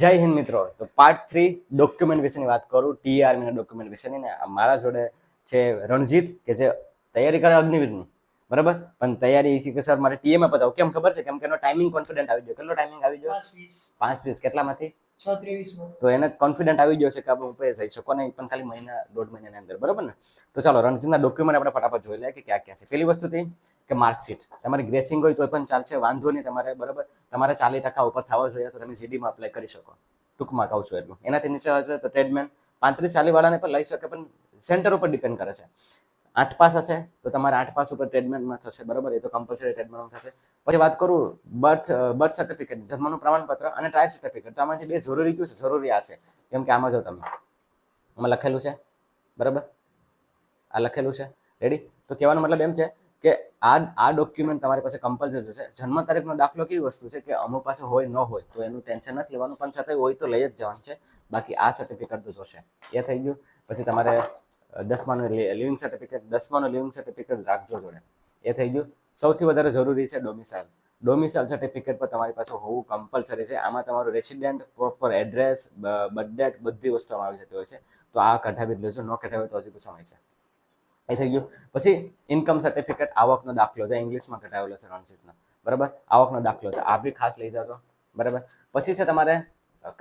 જય હિન્દ મિત્રો. તો પાર્ટ થ્રી ડોક્યુમેન્ટ વિશેની વાત કરું. ટીઆરમીના ડોક્યુમેન્ટ વિશેની ને મારા જોડે છે રણજીત કે જે તૈયારી કરે અગ્નિવીરની. બરાબર? પણ તૈયારી છે કે સર મારે ટીએમાં પતાવું. કેમ ખબર છે? કેમ કે એનો ટાઈમિંગ કોન્ફિડન્ટ આવી ગયો. કેટલો ટાઈમિંગ આવી ગયો? પાંચ વીસ. કેટલામાંથી? તો એને કોન્ફિડન્ટ આવી ગયો છે કે આપણે ઉપર થઈ શકો નહીં, પણ ખાલી મહિના, દોઢ મહિનાની અંદર, બરાબર ને? તો ચાલો, રણજીતના ડોક્યુમેન્ટ આપણે ફટાફટ જોઈ લઈએ કે ક્યાં ક્યાં છે. પેલી વસ્તુ થઈ કે માર્કશીટ તમારી ગ્રેસિંગ હોય તો પણ ચાલશે, વાંધો નહીં તમારે, બરાબર? તમારે ચાલીસ ટકા ઉપર થવા જોઈએ તો તમે જીડીમાં અપ્લાય કરી શકો. ટૂંકમાં કહું છું એટલું. એનાથી નીચે હશે તો ટ્રેડમેન પાંત્રીસ ચાલીસ વાળાને પણ લઈ શકે, પણ સેન્ટર ઉપર ડિપેન્ડ કરે છે. આઠ પાસ હશે, તો તમારે આઠ પાસ ઉપર ટ્રીટમેન્ટમાં થશે, બરાબર? એ તો કમ્પલસરી ટ્રેડમેનમાં થશે. પછી વાત કરું બર્થ બર્થ સર્ટિફિકેટ જન્મનું પ્રમાણપત્ર અને ટ્રાય સર્ટિફિકેટ તો આમાંથી બે જરૂરી કયું છે? જરૂરી આ છે. કેમ કે આમાં જો તમે, આમાં લખેલું છે, બરાબર? આ લખેલું છે. રેડી તો કહેવાનો મતલબ એમ છે કે આ આ ડોક્યુમેન્ટ તમારી પાસે કમ્પલસરી છે. જન્મ તારીખનો દાખલો કેવી વસ્તુ છે કે અમુક પાસે હોય, ન હોય, તો એનું ટેન્શન નથી લેવાનું, પણ છતાંય હોય તો લઈ જ જવાનું છે. બાકી આ સર્ટિફિકેટ તો જોશે. એ થઈ ગયું. પછી તમારે દસમાનું લિવિંગ સર્ટિફિકેટ દસમાનું લિવિંગ સર્ટિફિકેટ રાખજો જોડે. એ થઈ ગયું. સૌથી વધારે જરૂરી છે ડોમિસાઇલ ડોમિસાઇલ સર્ટિફિકેટ પર તમારી પાસે હોવું કમ્પલસરી છે. આમાં તમારું રેસિડેન્ટ પ્રોપર એડ્રેસ બર્થડેટ બધી વસ્તુ આવી જતી હોય છે. તો આ કઢાવી લેજો. ન કઢાવે તો હજી સમય છે. એ થઈ ગયું. પછી ઇન્કમ સર્ટિફિકેટ આવકનો દાખલો છે. ઇંગ્લિશમાં કઢાવેલો છે રણજીતનો. બરાબર? આવકનો દાખલો છે. આ બી ખાસ લઈ જજો. બરાબર? પછી છે તમારે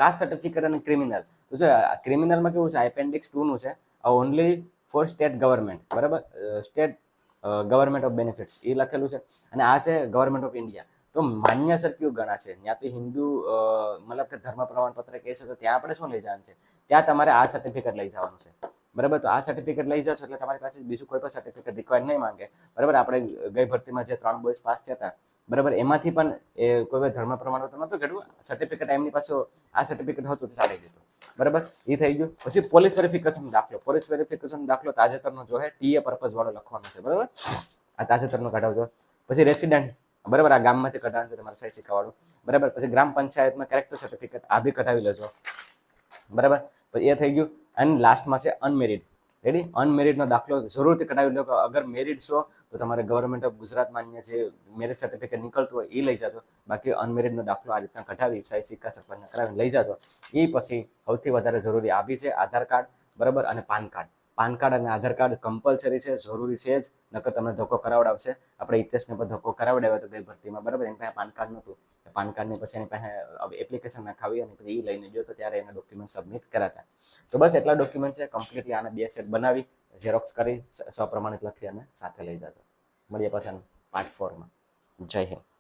કાસ્ટ સર્ટિફિકેટ અને ક્રિમિનલ તો જો ક્રિમિનલમાં કેવું છે? એપેન્ડિક્સ ટુનું છે. ઓનલી ફોર સ્ટેટ ગવર્મેન્ટ બરાબર? સ્ટેટ ગવર્મેન્ટ ઓફ બેનિફિટ્સ એ લખેલું છે. અને આ છે ગવર્મેન્ટ ઓફ ઇન્ડિયા તો માન્ય સર કયું ગણાશે ત્યાં તો હિન્દુ મતલબ કે ધર્મ પ્રમાણપત્ર કહે છે તો ત્યાં આપણે શું લઈ જવાનું છે? ત્યાં તમારે આ સર્ટિફિકેટ લઈ જવાનું છે. બરાબર? તો આ સર્ટિફિકેટ લઈ જશો એટલે તમારી પાસે બીજું કોઈ પણ સર્ટિફિકેટ રિક્વાયર નહીં માંગે. બરાબર? આપણે ગઈ ભરતીમાં જે ત્રણ બોયસ પાસ થયા હતા બરાબર? એમાંથી પણ એ કોઈ ધર્મ પ્રમાણપત્ર નહોતું કેટલું સર્ટિફિકેટ એમની પાસે આ સર્ટિફિકેટ હતું તો ચાલી જતું બરાબર? એ થઈ ગયું. પછી પોલીસ વેરિફિકેશન દાખલો. પોલીસ વેરિફિકેશન દાખલો તાજેતરનો જો હે ટીએ પર્પઝ વાળો લખવાનો છે. બરાબર? આ તાજેતરનો કઢાવજો પછી રેસિડેન્ટ બરાબર? આ ગામમાંથી કઢાવવાનું છે, તમારે સાહેબ શીખવાડું બરાબર? પછી ગ્રામ પંચાયતમાં કેરેક્ટર સર્ટિફિકેટ આ બી કઢાવી લેજો. બરાબર? પછી એ થઈ ગયું. અને લાસ્ટમાં છે અનમેરિડ રેડી અનમેરિડનો દાખલો જરૂરથી કઢાવી લો કે અગર મેરિડ છો, તો તમારે ગવર્મેન્ટ ઓફ ગુજરાત માન્ય જે મેરેજ સર્ટિફિકેટ નીકળતું હોય, એ લઈ જાજો. બાકી અનમેરિડનો દાખલો આ રીતના કઢાવી સહી સિક્કા સરપંચને કરાવીને લઈ જાજો. એ પછી સૌથી વધારે જરૂરી આ બી છે, આધાર કાર્ડ, બરાબર? અને પાન કાર્ડ. પાન કાર્ડ અને આધાર કાર્ડ કમ્પલસરી છે, જરૂરી છે જ, નકર તમને ધક્કો કરાવડાવશે. આપણે હિતેશને પણ ધક્કો કરાવડાવ્યો હતો ગઈ ભરતીમાં, બરાબર? એની પાસે પાન કાર્ડ નહોતું. પાન કાર્ડની પછી એની પાસે એપ્લિકેશન નાખાવી અને પછી એ લઈને ગયો તો ત્યારે એના ડોક્યુમેન્ટ સબમિટ કરાતા. તો બસ એટલા ડોક્યુમેન્ટ છે કમ્પ્લીટલી આને બે સેટ બનાવી ઝેરોક્સ કરી સ્વપ્રમાણિત લખી અને સાથે લઈ જજો. મળીએ પછી પાર્ટ ફોરમાં જય હિન્દ.